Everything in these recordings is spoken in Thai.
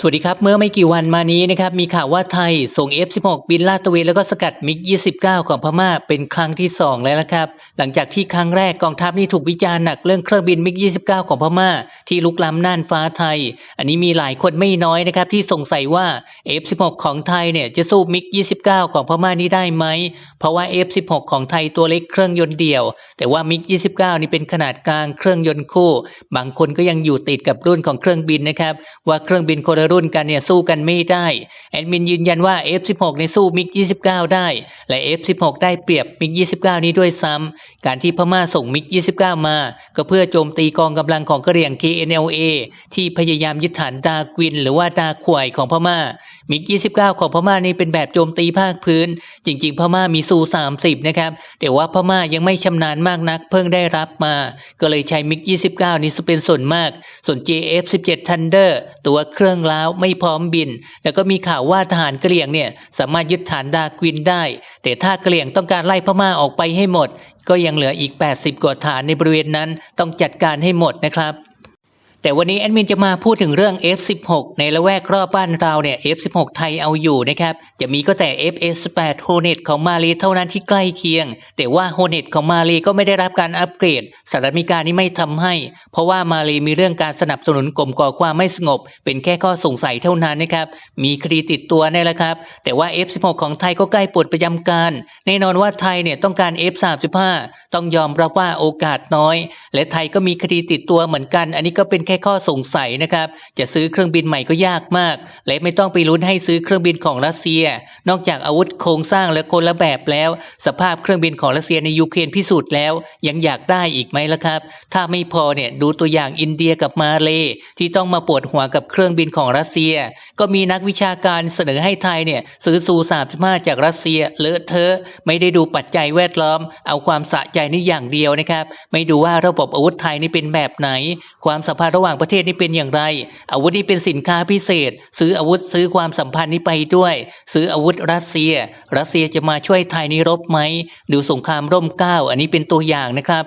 สวัสดีครับ เมื่อไม่กี่วันมานี้นะครับมีข่าวว่าไทยส่ง F16 บินลาดตระเวนแล้วก็สกัดมิก 29 ของพม่าเป็นครั้งที่ 2 แล้วละครับ หลังจากที่ครั้งแรกกองทัพนี่ถูกวิจารณ์หนักเรื่องเครื่องบินมิก 29 ของพม่า ที่ลุกล้ำน่านฟ้าไทย อันนี้มีหลายคนไม่น้อยนะครับที่สงสัยว่า F16 ของไทยเนี่ยจะสู้มิก 29 ของพม่านี้ได้ไหมเพราะว่า F16 ของไทยตัวเล็กเครื่องยนต์เดี่ยว แต่ว่ามิก 29 นี่เป็นขนาดกลางเครื่องยนต์คู่ บางคนก็ยังอยู่ติดกับรุ่นของเครื่องบินนะครับว่าเครื่องบินคนละรุ่นกันเนี่ยสู้กันไม่ได้แอดมินยืนยันว่า F16 ในสู้มิก29 ได้ และ F16 ได้เปรียบมิก29 นี้ด้วยซ้ำการที่พม่าส่งมิก29 มา ก็เพื่อโจมตีกองกำลังของกะเหรี่ยง KNLA ที่พยายามยึดฐานดาควิน หรือว่าดาขวายของพม่า มิก29 ของพม่านี่เป็นแบบโจมตีภาคพื้น จริง ๆ พม่ามีซู30 นะครับ แต่ว่าพม่ายังไม่ชำนาญมากนัก เพิ่งได้รับมา ก็เลยใช้มิก29 นี้เป็นส่วนมาก ส่วน JF17 Thunder ตัวเครื่องล้าวไม่พร้อมบิน แล้วก็มีข่าวว่าทหารเหรี่ยงเนี่ยสามารถยึดฐานดาควินได้ แต่ถ้าเหรี่ยงต้องการไล่พม่าออกไปให้หมด ก็ยังเหลืออีก 80 กว่าฐานในบริเวณนั้นต้องจัดการให้หมดนะครับ แต่วันนี้แอดมินจะมาพูดถึงเรื่อง F16 ในละแวกรอบบ้านเราเนี่ย F16 ไทยเอาอยู่นะครับ จะมีก็แต่ FS8 Hornet ของมาเลเท่านั้นที่ใกล้เคียง แต่ว่า Hornet ของมาเลก็ไม่ได้รับการอัปเกรดสหรัฐอเมริกานี่ไม่ทำให้ เพราะว่ามาเลมีเรื่องการสนับสนุนกลมก่อความไม่สงบ เป็นแค่ข้อสงสัยเท่านั้นนะครับมีคดีติดตัวนี่แหละครับ แต่ว่า F16 ของไทยก็ใกล้ปลดประจำการ แน่นอนว่าไทยเนี่ยต้องการ F35 ต้องยอมรับว่าโอกาสน้อย และไทยก็มีคดีติดตัวเหมือนกัน อันนี้ก็เป็นแค่ข้อสงสัยนะครับ จะซื้อเครื่องบินใหม่ก็ยากมาก และไม่ต้องไปลุ้นให้ซื้อเครื่องบินของรัสเซีย นอกจากอาวุธโครงสร้างและคนละแบบแล้ว สภาพเครื่องบินของรัสเซียในยูเครนพิสูจน์แล้ว ยังอยากได้อีกไหมล่ะครับ ถ้าไม่พอเนี่ยดูตัวอย่างอินเดียกับมาเลที่ต้องมาปวดหัวกับเครื่องบินของรัสเซีย ก็มีนักวิชาการเสนอให้ไทยเนี่ยซื้อซู35จากรัสเซียเลอะเทอะไม่ได้ดูปัจจัยแวดล้อม เอาความสะใจนี่อย่างเดียวนะครับ ไม่ดูว่าระบบอาวุธไทยนี่เป็นแบบไหน ความสัมพันธ์ระหว่างประเทศนี่เป็นอย่างไร อาวุธนี่เป็นสินค้าพิเศษ ซื้ออาวุธซื้อความสัมพันธ์นี้ไปด้วย ซื้ออาวุธรัสเซีย รัสเซียจะมาช่วยไทยนี้รบไหมดูสงครามร่มเก้าอันนี้เป็นตัวอย่างนะครับ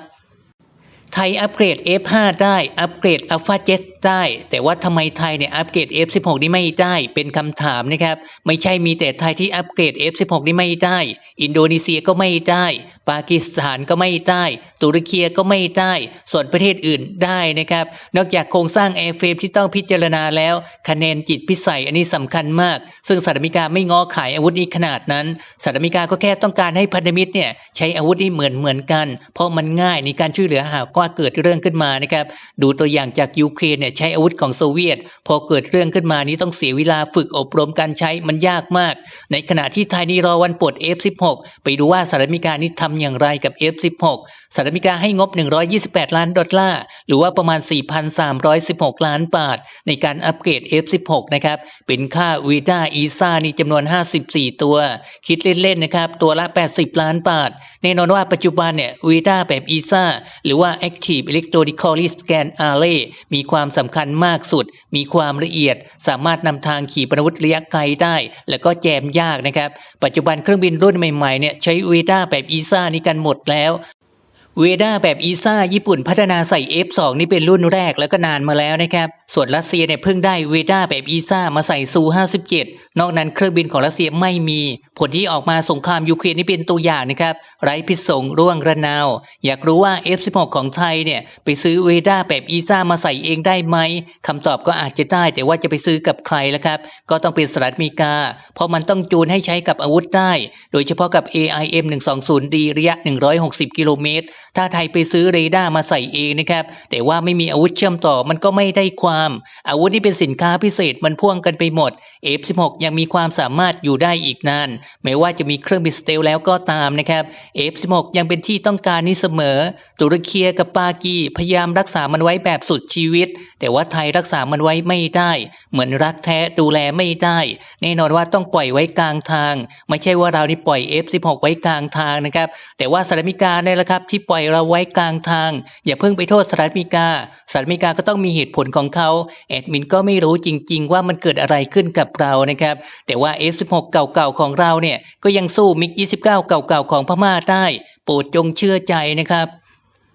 ไทยอัปเกรด F5 ได้ อัปเกรด Alpha Jet ได้ แต่ว่าทำไมไทยเนี่ยอัปเกรด F16 นี่ไม่ได้ เป็นคำถามนะครับ ไม่ใช่มีแต่ไทยที่อัปเกรด F16 นี่ไม่ได้ อินโดนีเซียก็ไม่ได้ ปากีสถานก็ไม่ได้ ตุรกีก็ไม่ได้ ส่วนประเทศอื่นได้นะครับ นอกจากโครงสร้างแอร์เฟรมที่ต้องพิจารณาแล้ว คะแนนจิตพิสัยอันนี้สำคัญมาก ซึ่งสหรัฐอเมริกาไม่ง้อขายอาวุธนี้ขนาดนั้นสหรัฐอเมริกาก็แค่ต้องการให้พันธมิตรเนี่ยใช้อาวุธนี้เหมือนเหมือนกัน เพราะมันง่ายในการช่วยเหลือหากว่าเกิดเรื่องขึ้นมานะครับ ดูตัวอย่างจากยูเครนเนี่ยใช้อาวุธของโซเวียต พอเกิดเรื่องขึ้นมานี้ต้องเสียเวลาฝึกอบรมการใช้มันยากมาก ในขณะที่ไทยนี่รอวันปลด F16 ไปดูว่าสหรัฐอเมริกานี่ทำอย่างไรกับ F16 สหรัฐอเมริกาให้งบ 128 ล้านดอลลาร์หรือว่าประมาณ 4,316 ล้านบาท ในการอัปเกรด F16 นะครับเป็นค่าวีด้าอีซ่านี่จำนวน 54 ตัว คิดเล่นๆนะครับตัวละ 80 ล้านบาท แน่นอนว่าปัจจุบันเนี่ยวีด้าแบบอีซ่าหรือว่า Active Electronically Scan Array มีความสำคัญมากสุด มีความละเอียด สามารถนำทางขีปนาวุธระยะไกลได้ แล้วก็แจมยากนะครับ ปัจจุบันเครื่องบินรุ่นใหม่ๆเนี่ยใช้วีด้าแบบอีซ่านี้กันหมดแล้ว เวด้าแบบอีซ่าญี่ปุ่นพัฒนาใส่ F2 นี่เป็นรุ่นแรกแล้วก็นานมาแล้วนะครับ ส่วนรัสเซียเนี่ยเพิ่งได้เวด้าแบบอีซ่ามาใส่ซู 57 นอกนั้นเครื่องบินของรัสเซียไม่มี ผลที่ออกมาสงครามยูเครนนี่เป็นตัวอย่างนะครับ ไร้พิษสงร่วงระนาว อยากรู้ว่า F16 ของไทยเนี่ยไปซื้อเวด้าแบบอีซ่ามาใส่เองได้ไหมคำตอบก็อาจจะได้แต่ว่าจะไปซื้อกับใครล่ะครับ ก็ต้องเป็นสหรัฐอเมริกา เพราะมันต้องจูนให้ใช้กับอาวุธได้ โดยเฉพาะกับ AIM 120D ระยะ 160 กิโลเมตรถ้าไทยไปซื้อเรดาร์มาใส่เองนะครับ แต่ว่าไม่มีอาวุธเชื่อมต่อมันก็ไม่ได้ความ อาวุธที่เป็นสินค้าพิเศษมันพ่วงกันไปหมด F16 ยังมีความสามารถอยู่ได้อีกนานแม้ว่าจะมีเครื่องบินสเตลแล้วก็ตามนะครับ F16 ยังเป็นที่ต้องการนี้เสมอ ตุรกีกับปากีพยายามรักษามันไว้แบบสุดชีวิต แต่ว่าไทยรักษามันไว้ไม่ได้ เหมือนรักแท้ดูแลไม่ได้ แน่นอนว่าต้องปล่อยไว้กลางทาง ไม่ใช่ว่าเรานี่ปล่อย F16 ไว้กลางทางนะครับ แต่ว่าสหรัฐอเมริกาเนี่ยแหละครับที่ปล่อยเราไว้กลางทาง อย่าเพิ่งไปโทษสหรัฐอเมริกาสหรัฐอเมริกาก็ต้องมีเหตุผลของเขาแอดมินก็ไม่รู้จริง ๆ ว่ามันเกิดอะไรขึ้นกับเรานะครับ แต่ว่า F16 เก่าๆของเราเนี่ยก็ยังสู้มิก29 เก่าๆของพม่าได้ โปรดจงเชื่อใจนะครับ